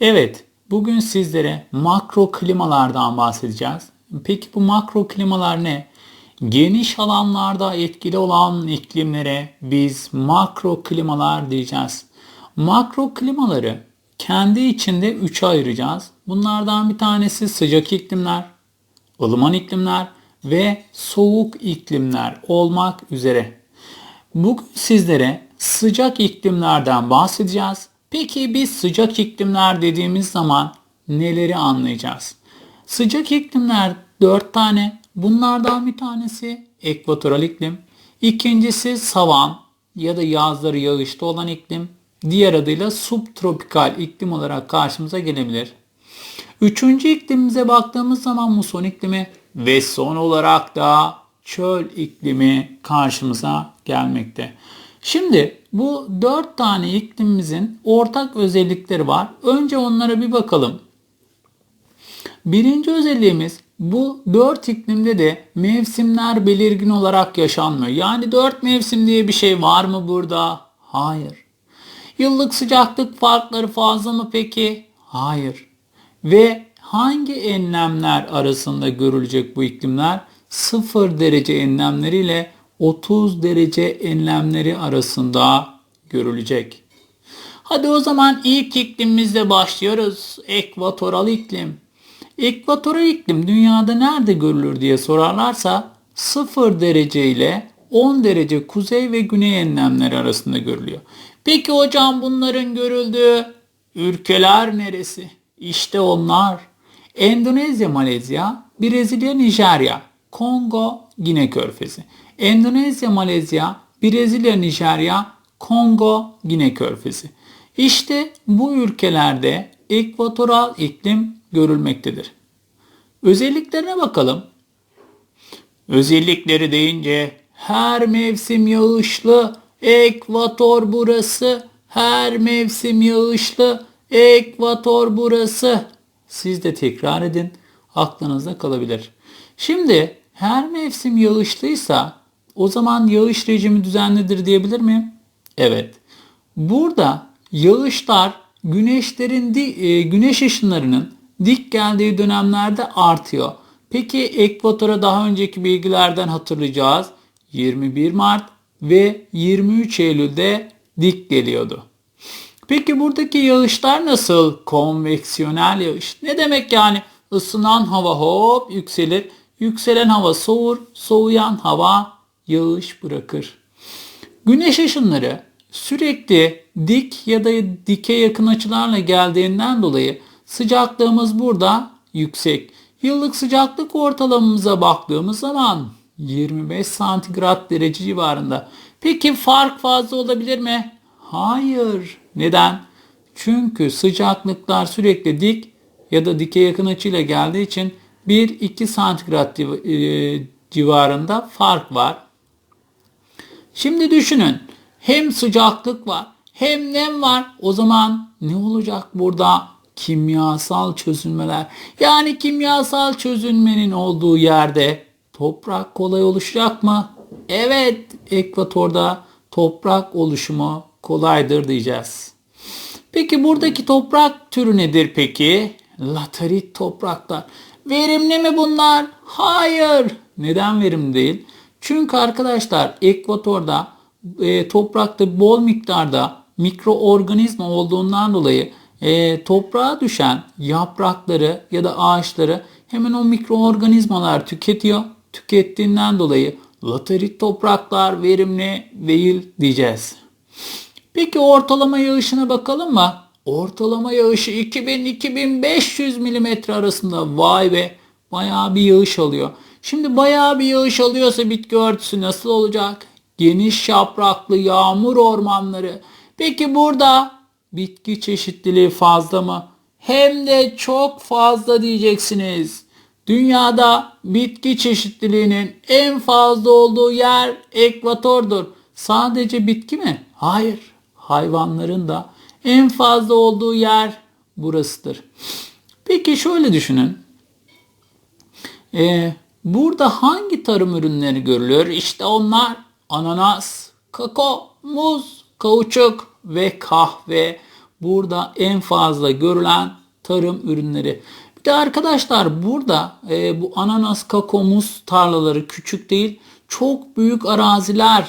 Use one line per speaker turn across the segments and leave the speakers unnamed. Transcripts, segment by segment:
Evet, bugün sizlere makro klimalardan bahsedeceğiz. Peki bu makro klimalar ne? Geniş alanlarda etkili olan iklimlere biz makro klimalar diyeceğiz. Makro klimaları kendi içinde üçe ayıracağız. Bunlardan bir tanesi sıcak iklimler, ılıman iklimler ve soğuk iklimler olmak üzere. Bugün sizlere sıcak iklimlerden bahsedeceğiz. Peki biz sıcak iklimler dediğimiz zaman neleri anlayacağız? Sıcak iklimler 4 tane. Bunlardan bir tanesi ekvatoral iklim. İkincisi savan ya da yazları yağışlı olan iklim. Diğer adıyla subtropikal iklim olarak karşımıza gelebilir. Üçüncü iklimimize baktığımız zaman muson iklimi ve son olarak da çöl iklimi karşımıza gelmekte. Şimdi bu dört tane iklimimizin ortak özellikleri var. Önce onlara bir bakalım. Birinci özelliğimiz bu dört iklimde de mevsimler belirgin olarak yaşanmıyor. Yani dört mevsim diye bir şey var mı burada? Hayır. Yıllık sıcaklık farkları fazla mı peki? Hayır. Ve hangi enlemler arasında görülecek bu iklimler? 0 derece enlemleriyle 30 derece enlemleri arasında görülecek. Hadi o zaman ilk iklimimizle başlıyoruz. Ekvatoral iklim. Ekvatoral iklim dünyada nerede görülür diye sorarlarsa 0 derece ile 10 derece kuzey ve güney enlemleri arasında görülüyor. Peki hocam bunların görüldüğü ülkeler neresi? İşte onlar. Endonezya, Malezya, Brezilya, Nijerya, Kongo, Gine Körfezi. Endonezya, Malezya, Brezilya, Nijerya, Kongo, Gine Körfezi. İşte bu ülkelerde ekvatoral iklim görülmektedir. Özelliklerine bakalım. Özellikleri deyince her mevsim yağışlı, ekvator burası, her mevsim yağışlı, ekvator burası. Siz de tekrar edin, aklınızda kalabilir. Şimdi her mevsim yağışlıysa o zaman yağış rejimi düzenlidir diyebilir miyim? Evet. Burada yağışlar güneşlerin e, güneş ışınlarının dik geldiği dönemlerde artıyor. Peki ekvatora daha önceki bilgilerden hatırlayacağız. 21 Mart ve 23 Eylül'de dik geliyordu. Peki buradaki yağışlar nasıl? Konveksiyonel yağış. Ne demek yani? Isınan hava hop yükselir. Yükselen hava soğur, soğuyan hava yağış bırakır. Güneş ışınları sürekli dik ya da dike yakın açılarla geldiğinden dolayı sıcaklığımız burada yüksek. Yıllık sıcaklık ortalamamıza baktığımız zaman 25 santigrat derece civarında. Peki fark fazla olabilir mi? Hayır. Neden? Çünkü sıcaklıklar sürekli dik ya da dike yakın açıyla geldiği için 1-2 santigrat e, civarında fark var. Şimdi düşünün. Hem sıcaklık var hem nem var. O zaman ne olacak burada? Kimyasal çözünmeler. Yani kimyasal çözünmenin olduğu yerde toprak kolay oluşacak mı? Evet, ekvatorda toprak oluşumu kolaydır diyeceğiz. Peki buradaki toprak türü nedir peki? Laterit topraklar. Verimli mi bunlar? Hayır. Neden verimli değil? Çünkü arkadaşlar ekvatorda e, toprakta bol miktarda mikroorganizma olduğundan dolayı e, toprağa düşen yaprakları ya da ağaçları hemen o mikroorganizmalar tüketiyor. Tükettiğinden dolayı laterit topraklar verimli değil diyeceğiz. Peki ortalama yağışına bakalım mı? Ortalama yağışı 2000-2500 mm arasında vay be bayağı bir yağış alıyor. Şimdi bayağı bir yağış alıyorsa bitki örtüsü nasıl olacak? Geniş yapraklı yağmur ormanları. Peki burada bitki çeşitliliği fazla mı? Hem de çok fazla diyeceksiniz. Dünyada bitki çeşitliliğinin en fazla olduğu yer ekvatordur. Sadece bitki mi? Hayır. Hayvanların da en fazla olduğu yer burasıdır. Peki şöyle düşünün. Ee, burada hangi tarım ürünleri görülüyor? İşte onlar ananas, kakao, muz, kauçuk ve kahve. burada en fazla görülen tarım ürünleri. Bir de arkadaşlar burada e, bu ananas, kakao, muz tarlaları küçük değil. Çok büyük araziler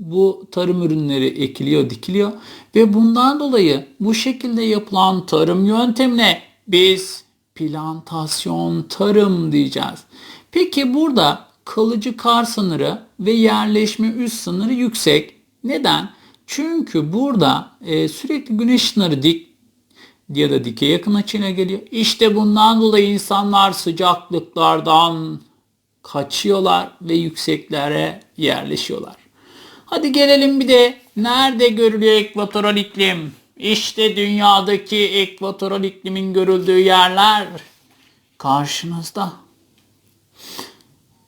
bu tarım ürünleri ekiliyor, dikiliyor ve bundan dolayı bu şekilde yapılan tarım yöntemine biz plantasyon tarım diyeceğiz. Peki burada kalıcı kar sınırı ve yerleşme üst sınırı yüksek. Neden? Çünkü burada e, sürekli güneş ışınları dik ya da dike yakın açıyla geliyor. İşte bundan dolayı insanlar sıcaklıklardan kaçıyorlar ve yükseklere yerleşiyorlar. Hadi gelelim bir de nerede görülüyor ekvatoral iklim? İşte dünyadaki ekvatoral iklimin görüldüğü yerler karşınızda.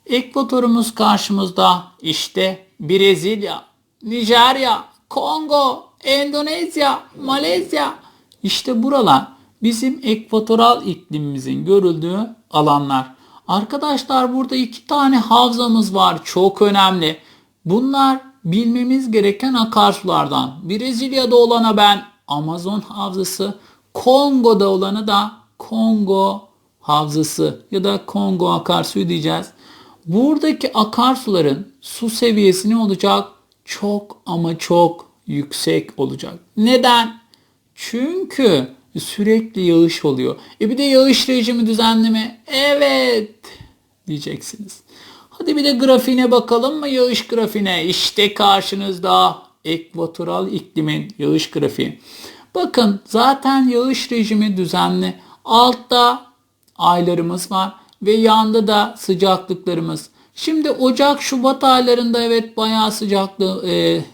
Ekvatorumuz karşımızda. İşte Brezilya, Nijerya, Kongo, Endonezya, Malezya. İşte buralar bizim ekvatoral iklimimizin görüldüğü alanlar. Arkadaşlar burada iki tane havzamız var. Çok önemli. Bunlar bilmemiz gereken akarsulardan. Brezilya'da olana ben Amazon havzası, Kongo'da olanı da Kongo havzası ya da Kongo akarsuyu diyeceğiz. Buradaki akarsuların su seviyesi ne olacak? Çok ama çok yüksek olacak. Neden? Çünkü sürekli yağış oluyor. E bir de yağış rejimi düzenleme. Evet diyeceksiniz. Hadi bir de grafiğine bakalım mı yağış grafiğine? İşte karşınızda ekvatoral iklimin yağış grafiği. Bakın zaten yağış rejimi düzenli. Altta aylarımız var ve yanda da sıcaklıklarımız. Şimdi Ocak, Şubat aylarında evet bayağı sıcaklı e,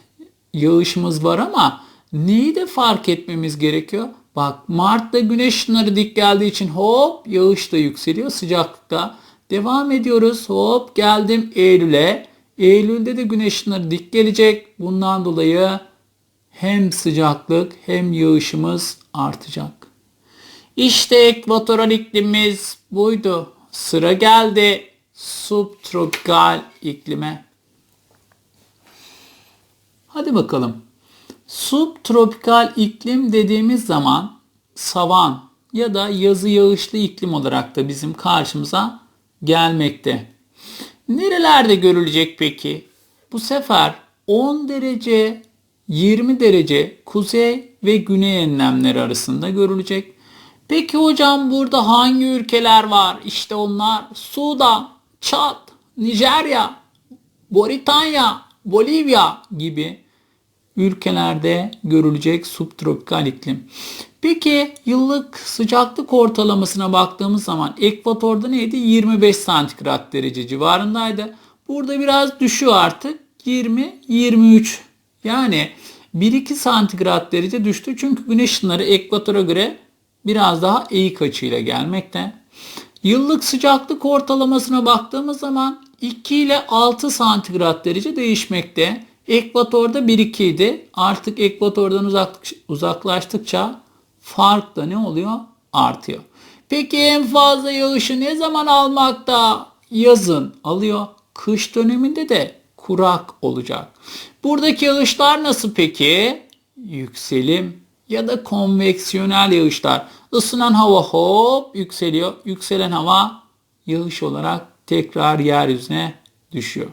yağışımız var ama neyi de fark etmemiz gerekiyor? Bak Mart'ta güneş ışınları dik geldiği için hop yağış da yükseliyor sıcaklıkta. Devam ediyoruz. Hop geldim Eylül'e. Eylül'de de güneş dik gelecek. Bundan dolayı hem sıcaklık hem yağışımız artacak. İşte ekvatoral iklimimiz buydu. Sıra geldi subtropikal iklime. Hadi bakalım. Subtropikal iklim dediğimiz zaman savan ya da yazı yağışlı iklim olarak da bizim karşımıza gelmekte. Nerelerde görülecek peki? Bu sefer 10 derece 20 derece kuzey ve güney enlemleri arasında görülecek. Peki hocam burada hangi ülkeler var? İşte onlar Sudan, Çad, Nijerya, Moritanya, Bolivya gibi ülkelerde görülecek subtropikal iklim. Peki yıllık sıcaklık ortalamasına baktığımız zaman ekvatorda neydi? 25 santigrat derece civarındaydı. Burada biraz düşüyor artık. 20-23 yani 1-2 santigrat derece düştü. Çünkü güneş ışınları ekvatora göre biraz daha eğik açıyla gelmekte. Yıllık sıcaklık ortalamasına baktığımız zaman 2 ile 6 santigrat derece değişmekte. Ekvatorda 1-2 idi. Artık ekvatordan uzaklaştıkça fark da ne oluyor? Artıyor. Peki en fazla yağışı ne zaman almakta? Yazın alıyor. Kış döneminde de kurak olacak. Buradaki yağışlar nasıl peki? Yükselim ya da konveksiyonel yağışlar. Isınan hava hop yükseliyor. Yükselen hava yağış olarak tekrar yeryüzüne düşüyor.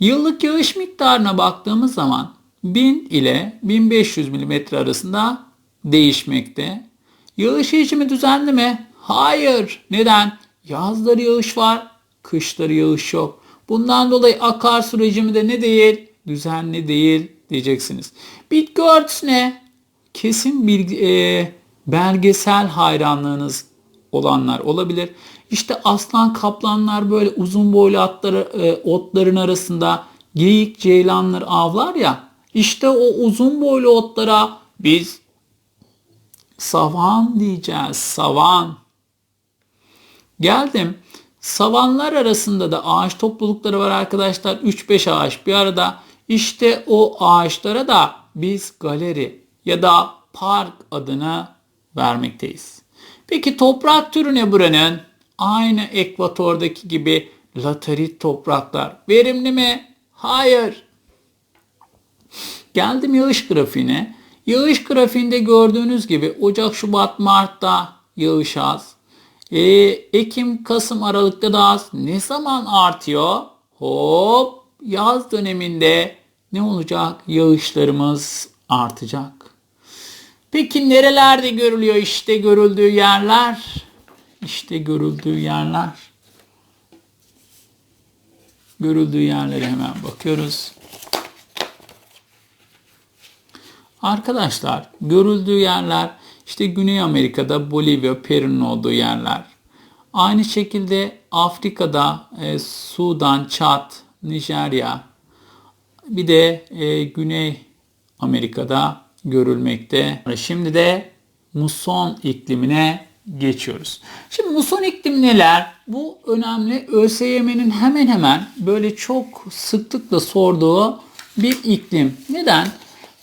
Yıllık yağış miktarına baktığımız zaman 1000 ile 1500 mm arasında değişmekte. Yağış rejimi düzenli mi? Hayır. Neden? Yazları yağış var, kışları yağış yok. Bundan dolayı akarsu rejimi de ne değil? Düzenli değil diyeceksiniz. Bitki örtüsü ne? Kesin bilgi, e, belgesel hayranlığınız olanlar olabilir. İşte aslan kaplanlar böyle uzun boylu atları, e, otların arasında geyik ceylanlar avlar ya. İşte o uzun boylu otlara biz savan diyeceğiz. Savan. Geldim. Savanlar arasında da ağaç toplulukları var arkadaşlar. 3-5 ağaç bir arada. İşte o ağaçlara da biz galeri ya da park adını vermekteyiz. Peki toprak türü ne buranın? Aynı ekvatordaki gibi laterit topraklar. Verimli mi? Hayır. Geldim yağış grafiğine. Yağış grafiğinde gördüğünüz gibi Ocak, Şubat, Mart'ta yağış az. E, Ekim, Kasım, Aralık'ta da az. Ne zaman artıyor? Hop yaz döneminde ne olacak? Yağışlarımız artacak. Peki nerelerde görülüyor? İşte görüldüğü yerler. İşte görüldüğü yerler. Görüldüğü yerlere hemen bakıyoruz. Arkadaşlar görüldüğü yerler işte Güney Amerika'da Bolivya, Peru'nun olduğu yerler. Aynı şekilde Afrika'da e, Sudan, Çat, Nijerya bir de e, Güney Amerika'da görülmekte. Şimdi de muson iklimine geçiyoruz. Şimdi muson iklim neler? Bu önemli. ÖSYM'nin hemen hemen böyle çok sıklıkla sorduğu bir iklim. Neden?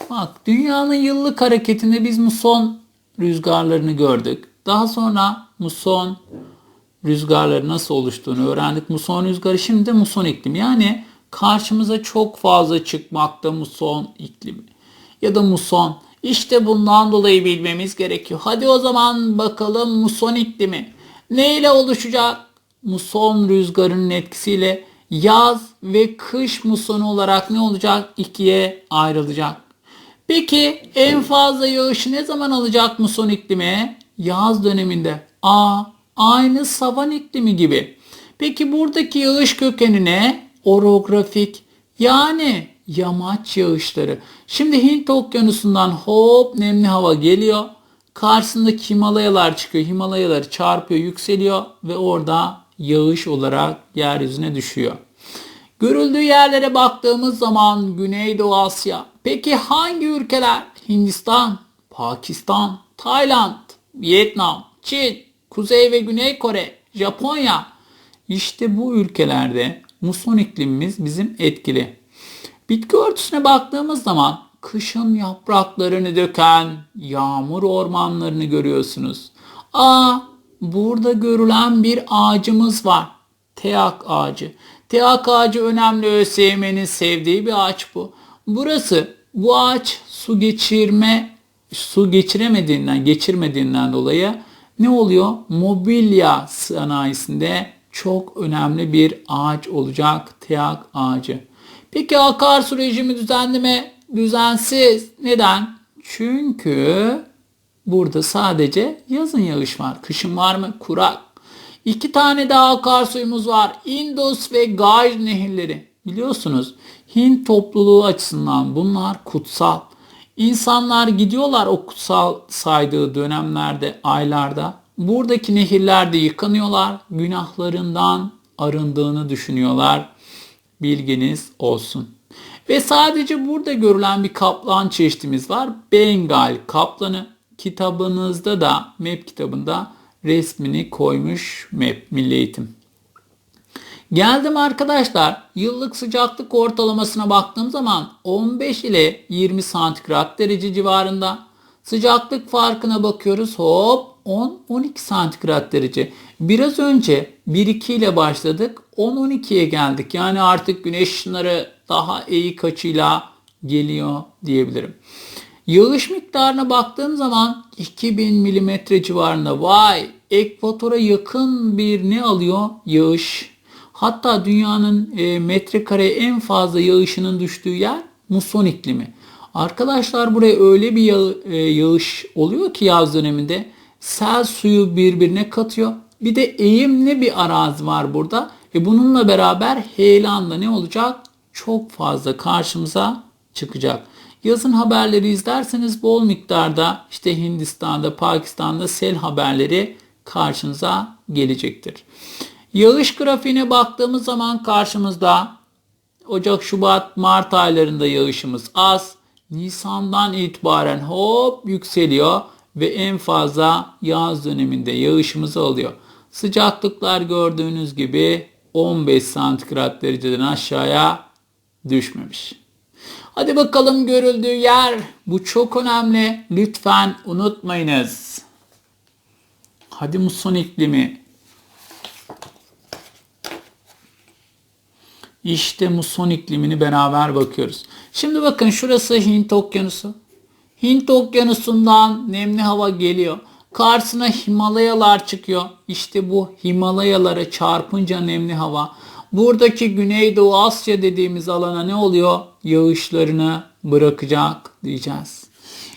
Bak dünyanın yıllık hareketinde biz muson rüzgarlarını gördük. Daha sonra muson rüzgarları nasıl oluştuğunu öğrendik. Muson rüzgarı şimdi de muson iklimi. Yani karşımıza çok fazla çıkmakta muson iklimi. Ya da muson. İşte bundan dolayı bilmemiz gerekiyor. Hadi o zaman bakalım muson iklimi. Neyle oluşacak? Muson rüzgarının etkisiyle yaz ve kış musonu olarak ne olacak? İkiye ayrılacak. Peki en fazla yağışı ne zaman alacak muson iklimi? Yaz döneminde. A. Aynı savan iklimi gibi. Peki buradaki yağış kökeni ne? Orografik. Yani yamaç yağışları. Şimdi Hint okyanusundan hop nemli hava geliyor. Karşısındaki Himalayalar çıkıyor. Himalayaları çarpıyor, yükseliyor ve orada yağış olarak yeryüzüne düşüyor. Görüldüğü yerlere baktığımız zaman Güneydoğu Asya. Peki hangi ülkeler? Hindistan, Pakistan, Tayland, Vietnam, Çin, Kuzey ve Güney Kore, Japonya. İşte bu ülkelerde muson iklimimiz bizim etkili. Bitki örtüsüne baktığımız zaman kışın yapraklarını döken yağmur ormanlarını görüyorsunuz. Aa, burada görülen bir ağacımız var. Teak ağacı. Teak ağacı önemli ÖSYM'nin sevdiği bir ağaç bu. Burası bu ağaç su geçirme su geçiremediğinden, geçirmediğinden dolayı ne oluyor? Mobilya sanayisinde çok önemli bir ağaç olacak teak ağacı. Peki akarsu rejimi düzenleme düzensiz. Neden? Çünkü burada sadece yazın yağış var. Kışın var mı? Kurak. İki tane daha akarsuyumuz var. Indus ve Ganj nehirleri. Biliyorsunuz Hint topluluğu açısından bunlar kutsal. İnsanlar gidiyorlar o kutsal saydığı dönemlerde, aylarda. Buradaki nehirlerde yıkanıyorlar. Günahlarından arındığını düşünüyorlar. Bilginiz olsun. Ve sadece burada görülen bir kaplan çeşitimiz var. Bengal kaplanı. Kitabınızda da, map kitabında resmini koymuş map Milli Eğitim. Geldim arkadaşlar yıllık sıcaklık ortalamasına baktığım zaman 15 ile 20 santigrat derece civarında. Sıcaklık farkına bakıyoruz hop 10-12 santigrat derece. Biraz önce 1-2 ile başladık 10-12'ye geldik. Yani artık güneş ışınları daha eğik açıyla geliyor diyebilirim. Yağış miktarına baktığım zaman 2000 milimetre civarında vay ekvatora yakın bir ne alıyor? Yağış. Hatta dünyanın e, metrekare en fazla yağışının düştüğü yer muson iklimi. Arkadaşlar buraya öyle bir yağ, e, yağış oluyor ki yaz döneminde sel suyu birbirine katıyor. Bir de eğimli bir arazi var burada. E bununla beraber heyelanla ne olacak? Çok fazla karşımıza çıkacak. Yazın haberleri izlerseniz bol miktarda işte Hindistan'da, Pakistan'da sel haberleri karşınıza gelecektir. Yağış grafiğine baktığımız zaman karşımızda Ocak, Şubat, Mart aylarında yağışımız az. Nisan'dan itibaren hop yükseliyor ve en fazla yaz döneminde yağışımızı alıyor. Sıcaklıklar gördüğünüz gibi 15 santigrat dereceden aşağıya düşmemiş. Hadi bakalım görüldüğü yer. Bu çok önemli. Lütfen unutmayınız. Hadi muson iklimi. İşte muson iklimini beraber bakıyoruz. Şimdi bakın şurası Hint okyanusu. Hint okyanusundan nemli hava geliyor. Karşısına Himalayalar çıkıyor. İşte bu Himalayalara çarpınca nemli hava. Buradaki Güneydoğu Asya dediğimiz alana ne oluyor? Yağışlarını bırakacak diyeceğiz.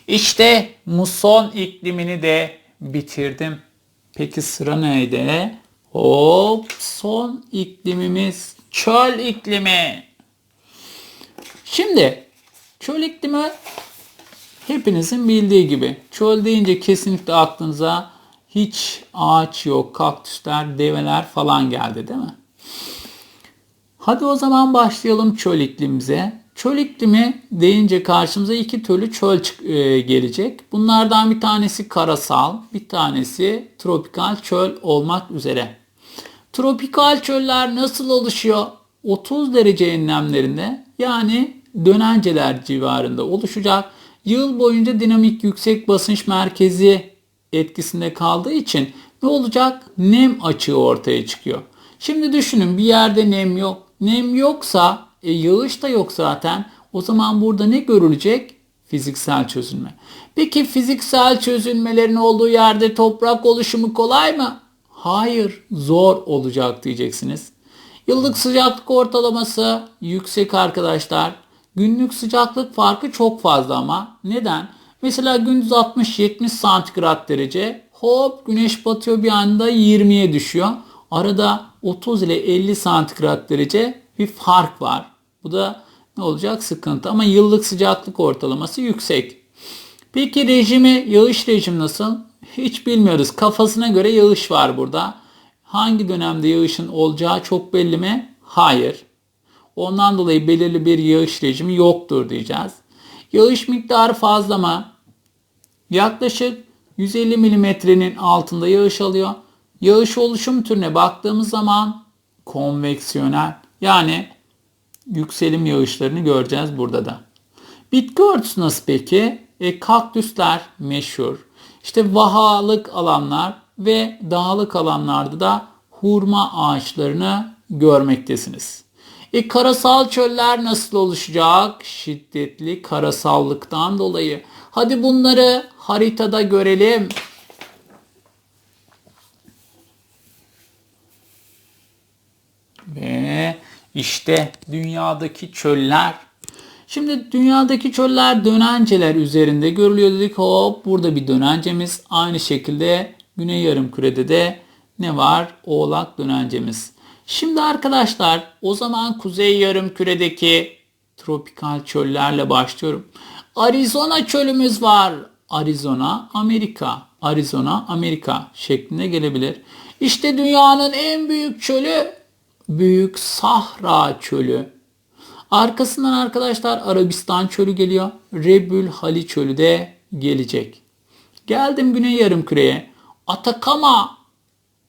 İşte muson iklimini de bitirdim. Peki sıra neydi? Hop son iklimimiz çöl iklimi. Şimdi çöl iklimi hepinizin bildiği gibi çöl deyince kesinlikle aklınıza hiç ağaç yok, kaktüsler, develer falan geldi değil mi? Hadi o zaman başlayalım çöl iklimimize. Çöl iklimi deyince karşımıza iki türlü çöl e, gelecek. Bunlardan bir tanesi karasal, bir tanesi tropikal çöl olmak üzere. Tropikal çöller nasıl oluşuyor? 30 derece enlemlerinde yani dönenceler civarında oluşacak. Yıl boyunca dinamik yüksek basınç merkezi etkisinde kaldığı için ne olacak? Nem açığı ortaya çıkıyor. Şimdi düşünün bir yerde nem yok. Nem yoksa e, yağış da yok zaten. O zaman burada ne görülecek? Fiziksel çözünme. Peki fiziksel çözünmelerin olduğu yerde toprak oluşumu kolay mı? Hayır, zor olacak diyeceksiniz. Yıllık sıcaklık ortalaması yüksek arkadaşlar. Günlük sıcaklık farkı çok fazla ama neden? Mesela gündüz 60-70 santigrat derece hop güneş batıyor bir anda 20'ye düşüyor. Arada 30 ile 50 santigrat derece bir fark var. Bu da ne olacak? Sıkıntı. Ama yıllık sıcaklık ortalaması yüksek. Peki rejimi, yağış rejimi nasıl? Hiç bilmiyoruz. Kafasına göre yağış var burada. Hangi dönemde yağışın olacağı çok belli mi? Hayır. Ondan dolayı belirli bir yağış rejimi yoktur diyeceğiz. Yağış miktarı fazla mı? Yaklaşık 150 milimetrenin altında yağış alıyor. Yağış oluşum türüne baktığımız zaman konveksiyonel yani yükselim yağışlarını göreceğiz burada da. Bitki örtüsü nasıl peki? E, kaktüsler meşhur. İşte vahalık alanlar ve dağlık alanlarda da hurma ağaçlarını görmektesiniz. E, karasal çöller nasıl oluşacak? Şiddetli karasallıktan dolayı. Hadi bunları haritada görelim. Ve işte dünyadaki çöller. Şimdi dünyadaki çöller dönenceler üzerinde görülüyor dedik. Hop burada bir dönencemiz. Aynı şekilde Güney Yarımküre'de de ne var? Oğlak dönencemiz. Şimdi arkadaşlar o zaman Kuzey Yarımküre'deki tropikal çöllerle başlıyorum. Arizona çölümüz var. Arizona, Amerika. Arizona, Amerika şeklinde gelebilir. İşte dünyanın en büyük çölü Büyük Sahra Çölü. Arkasından arkadaşlar Arabistan Çölü geliyor. Rebül Hali Çölü de gelecek. Geldim Güney Yarımküre'ye. Atakama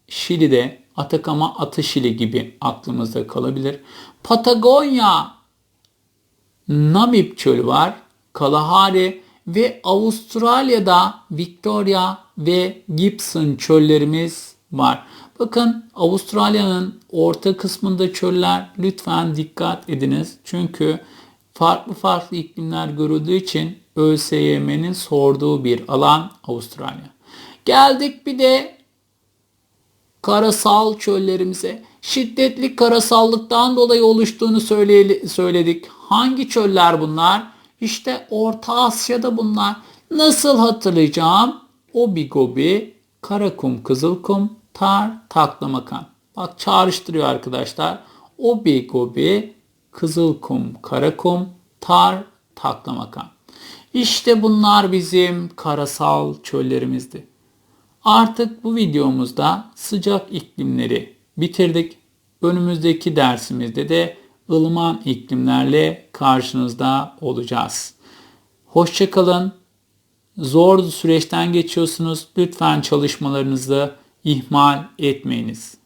Şili'de Atakama Atı Şili gibi aklımızda kalabilir. Patagonya Namib Çölü var. Kalahari ve Avustralya'da Victoria ve Gibson çöllerimiz var. Bakın Avustralya'nın orta kısmında çöller lütfen dikkat ediniz. Çünkü farklı farklı iklimler görüldüğü için ÖSYM'nin sorduğu bir alan Avustralya. Geldik bir de karasal çöllerimize. Şiddetli karasallıktan dolayı oluştuğunu söyledik. Hangi çöller bunlar? İşte Orta Asya'da bunlar. Nasıl hatırlayacağım? Obi Gobi, Karakum, Kızılkum, tar, taklamakan. Bak çağrıştırıyor arkadaşlar. Obi gobi, kızılkum, karakum, tar, taklamakan. İşte bunlar bizim karasal çöllerimizdi. Artık bu videomuzda sıcak iklimleri bitirdik. Önümüzdeki dersimizde de ılıman iklimlerle karşınızda olacağız. Hoşçakalın. Zor süreçten geçiyorsunuz. Lütfen çalışmalarınızı ihmal etmeyiniz.